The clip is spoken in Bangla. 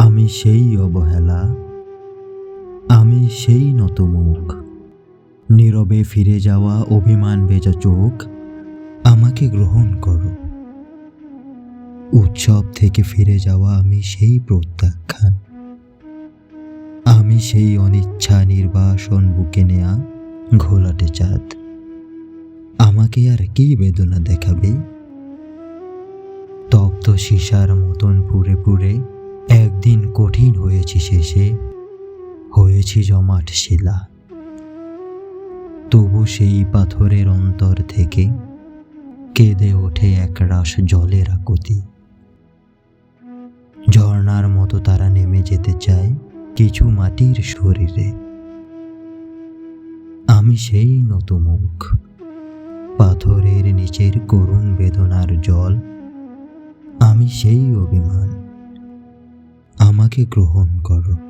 আমি সেই অবহেলা, আমি সেই নতমুখ। নীরবে ফিরে যাওয়া অভিমান ভেজা চোখ আমাকে গ্রহণ করো। উৎসব থেকে ফিরে যাওয়া আমি সেই প্রত্যাখ্যান। আমি সেই অনিচ্ছা নির্বাসন বুকে নেয়া ঘোলাটে চাঁদ। আমাকে আর কি বেদনা দেখাবে? তপ্ত সীসার মতন হয়েছি শেষে, হয়েছি জমাট শিলা। তবু সেই পাথরের অন্তর থেকে কেঁদে ওঠে এক রাস জলের আকুতি। ঝর্ণার মতো তারা নেমে যেতে চায় কিছু মাটির শরীরে। আমি সেই নতমুখ পাথরের নিচের করুণ বেদনার জল। আমি সেই অভিমান। আমাকে গ্রহণ করো।